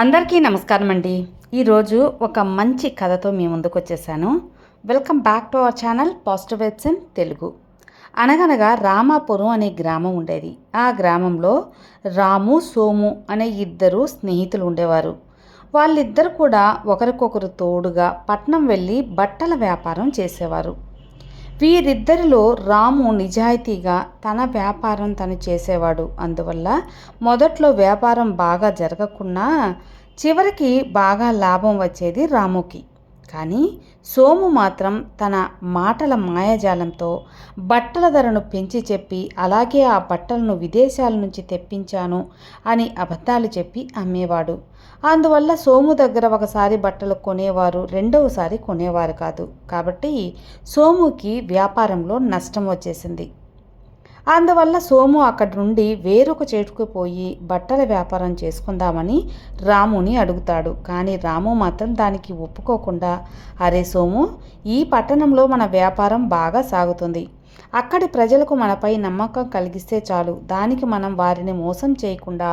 అందరికీ నమస్కారం అండి. ఈరోజు ఒక మంచి కథతో మీ ముందుకు వచ్చేసాను. Welcome back to our channel positive vibes in Telugu అనగనగా రామాపురం అనే గ్రామం ఉండేది. ఆ గ్రామంలో రాము సోము అనే ఇద్దరు స్నేహితులు ఉండేవారు. వాళ్ళిద్దరు కూడా ఒకరికొకరు తోడుగా పట్నం వెళ్ళి బట్టల వ్యాపారం చేసేవారు. వీరిద్దరిలో రాము నిజాయితీగా తన వ్యాపారం తను చేసేవాడు. అందువల్ల మొదట్లో వ్యాపారం బాగా జరగకున్నా చివరికి బాగా లాభం వచ్చేది రాముకి. కానీ సోము మాత్రం తన మాటల మాయాజాలంతో బట్టల ధరను పెంచి చెప్పి అలాగే ఆ బట్టలను విదేశాల నుంచి తెప్పించాను అని అబద్ధాలు చెప్పి అమ్మేవాడు. అందువల్ల సోము దగ్గర ఒకసారి బట్టలు కొనేవారు రెండవసారి కొనేవారు కాదు. కాబట్టి సోముకి వ్యాపారంలో నష్టం వచ్చేసింది. అందువల్ల సోము అక్కడి నుండి వేరొక చేటుకు పోయి బట్టల వ్యాపారం చేసుకుందామని రాముని అడుగుతాడు. కానీ రాము మాత్రం దానికి ఒప్పుకోకుండా అరే సోము ఈ పట్టణంలో మన వ్యాపారం బాగా సాగుతుంది. అక్కడి ప్రజలకు మనపై నమ్మకం కలిగిస్తే చాలు. దానికి మనం వారిని మోసం చేయకుండా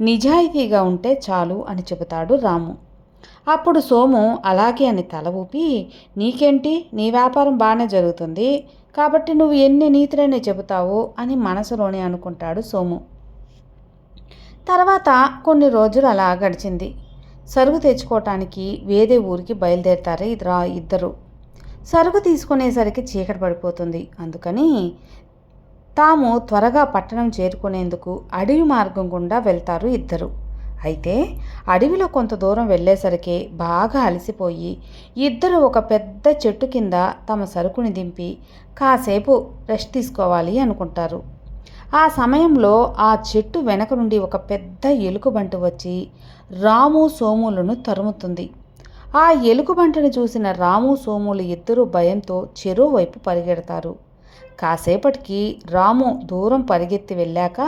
నిజాయితీగా ఉంటే చాలు అని చెబుతాడు రాము. అప్పుడు సోము అలాగే అని తల ఊపి నీకేంటి? నీ వ్యాపారం బాగానే జరుగుతుంది. కాబట్టి నువ్వు ఎన్ని నీతులనే చెబుతావు అని మనసులోనే అనుకుంటాడు సోము. తర్వాత కొన్ని రోజులు అలా గడిచింది. సరుకు తెచ్చుకోవటానికి వేరే ఊరికి బయలుదేరతారు ఇద్దరు ఇద్దరు. సరుకు తీసుకునేసరికి చీకటి పడిపోతుంది. అందుకని తాము త్వరగా పట్టణం చేరుకునేందుకు అడవి మార్గం గుండా వెళ్తారు ఇద్దరు. అయితే అడవిలో కొంత దూరం వెళ్ళేసరికి బాగా అలసిపోయి ఇద్దరు ఒక పెద్ద చెట్టు కింద తమ సరుకుని దింపి కాసేపు రెస్ట్ తీసుకోవాలి అనుకుంటారు. ఆ సమయంలో ఆ చెట్టు వెనక నుండి ఒక పెద్ద ఎలుకబంటి వచ్చి రాము సోములను తరుముతుంది. ఆ ఎలుకబంటిని చూసిన రాము సోములు ఇద్దరు భయంతో చెరువు వైపు పరిగెడతారు. కాసేపటికి రాము దూరం పరిగెత్తి వెళ్ళాక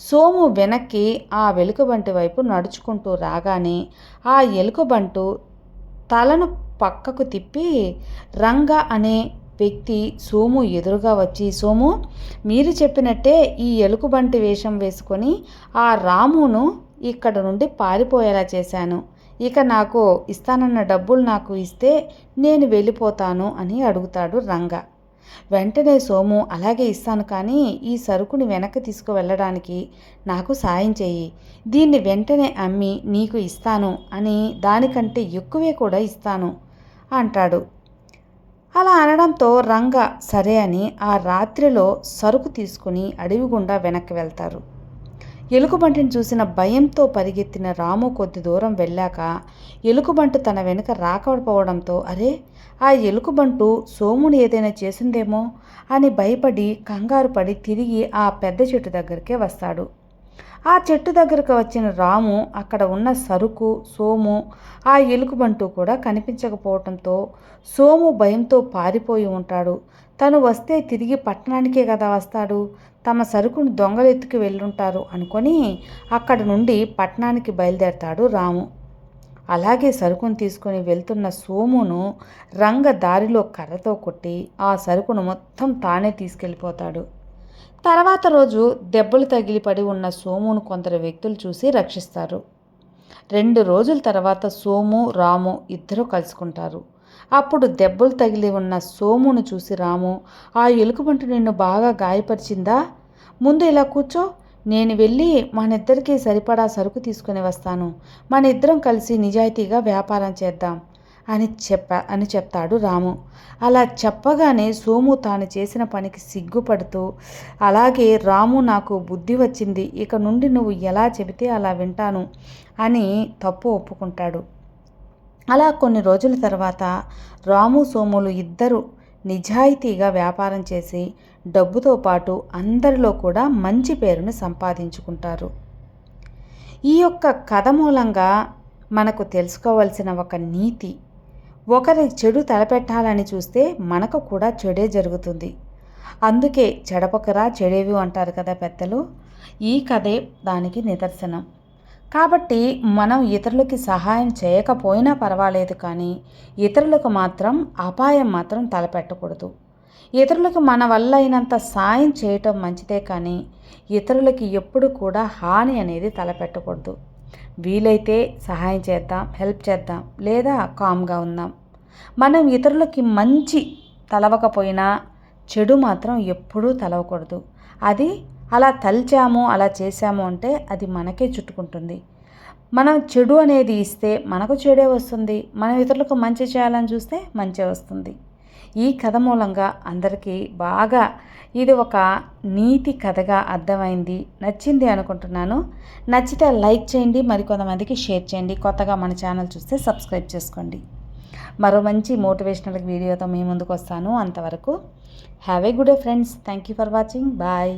సోము వెనక్కి ఆ వెలుకబంటి వైపు నడుచుకుంటూ రాగానే ఆ ఎలుకబంటు తలను పక్కకు తిప్పి రంగ అనే వ్యక్తి సోము ఎదురుగా వచ్చి సోము మీరు చెప్పినట్టే ఈ ఎలుకబంటి వేషం వేసుకొని ఆ రామును ఇక్కడ నుండి పారిపోయేలా చేశాను. ఇక నాకు ఇస్తానన్న డబ్బులు నాకు ఇస్తే నేను వెళ్ళిపోతాను అని అడుగుతాడు రంగ. వెంటనే సోము అలాగే ఇస్తాను కానీ ఈ సరుకుని వెనక్కి తీసుకువెళ్ళడానికి నాకు సాయం చేయి. దీన్ని వెంటనే అమ్మి నీకు ఇస్తాను అని దానికంటే ఎక్కువే కూడా ఇస్తాను అంటాడు. అలా అనడంతో రంగ సరే అని ఆ రాత్రిలో సరుకు తీసుకుని అడవి గుండా వెనక్కి వెళ్తారు. ఎలుకబంటిని చూసిన భయంతో పరిగెత్తిన రాము కొద్ది దూరం వెళ్ళాక ఎలుకబంటు తన వెనుక రాకపోవడంతో అరే ఆ ఎలుకబంటు సోముని ఏదైనా చేసిందేమో? అని భయపడి కంగారు పడి తిరిగి ఆ పెద్ద చెట్టు దగ్గరికే వస్తాడు. ఆ చెట్టు దగ్గరకు వచ్చిన రాము అక్కడ ఉన్న సరుకు సోము ఆ ఎలుకబంటు కూడా కనిపించకపోవడంతో సోము భయంతో పారిపోయి ఉంటాడు. తను వస్తే తిరిగి పట్టణానికే కదా వస్తాడు. తమ సరుకును దొంగలెత్తుకు వెళ్ళుంటారు అనుకొని అక్కడి నుండి పట్టణానికి బయలుదేరతాడు రాము. అలాగే సరుకును తీసుకొని వెళ్తున్న సోమును రంగ దారిలో కర్రతో కొట్టి ఆ సరుకును మొత్తం తానే తీసుకెళ్ళిపోతాడు. తర్వాత రోజు దెబ్బలు తగిలిపడి ఉన్న సోమును కొందరు వ్యక్తులు చూసి రక్షిస్తారు. రెండు రోజుల తర్వాత సోము రాము ఇద్దరూ కలుసుకుంటారు. అప్పుడు దెబ్బలు తగిలి ఉన్న సోమును చూసి రాము ఆ ఎలుకబంటి నిన్ను బాగా గాయపరిచిందా? ముందు ఇలా కూర్చో నేను వెళ్ళి మనిద్దరికీ సరిపడా సరుకు తీసుకుని వస్తాను. మన ఇద్దరం కలిసి నిజాయితీగా వ్యాపారం చేద్దాం అని చెప్ప అని చెప్తాడు రాము. అలా చెప్పగానే సోము తాను చేసిన పనికి సిగ్గుపడుతూ అలాగే రాము నాకు బుద్ధి వచ్చింది ఇక నుండి నువ్వు ఎలా చెబితే అలా వింటాను అని తప్పు ఒప్పుకుంటాడు. అలా కొన్ని రోజుల తర్వాత రాము సోములు ఇద్దరు నిజాయితీగా వ్యాపారం చేసి డబ్బుతో పాటు అందరిలో కూడా మంచి పేరును సంపాదించుకుంటారు. ఈ యొక్క కథ మూలంగా మనకు తెలుసుకోవాల్సిన ఒక నీతి ఒకరి చెడు తలపెట్టాలని చూస్తే మనకు కూడా చెడే జరుగుతుంది. అందుకే చెడపకరా చెడేవి అంటారు కదా పెద్దలు. ఈ కథే దానికి నిదర్శనం. కాబట్టి మనం ఇతరులకి సహాయం చేయకపోయినా పర్వాలేదు కానీ ఇతరులకు మాత్రం అపాయం మాత్రం తలపెట్టకూడదు. ఇతరులకు మన వల్ల అయినంత సాయం చేయటం మంచిదే కానీ ఇతరులకి ఎప్పుడు కూడా హాని అనేది తలపెట్టకూడదు. వీలైతే సహాయం చేద్దాం హెల్ప్ చేద్దాం లేదా కామ్గా ఉందాం. మనం ఇతరులకి మంచి తలవకపోయినా చెడు మాత్రం ఎప్పుడూ తలవకూడదు. అది అలా తలిచాము అలా చేశాము అంటే అది మనకే చుట్టుకుంటుంది. మనం చెడు అనేది ఇస్తే మనకు చెడే వస్తుంది. మనం ఇతరులకు మంచి చేయాలని చూస్తే మంచి వస్తుంది. ఈ కథ మూలంగా అందరికీ బాగా ఇది ఒక నీతి కథగా అర్థమైంది నచ్చింది అనుకుంటున్నాను. నచ్చితే లైక్ చేయండి మరికొంతమందికి షేర్ చేయండి. కొత్తగా మన ఛానల్ చూస్తే సబ్స్క్రైబ్ చేసుకోండి. మరో మంచి మోటివేషనల్ వీడియోతో మీ ముందుకు వస్తాను అంతవరకు. Have a good day friends. Thank you for watching. Bye.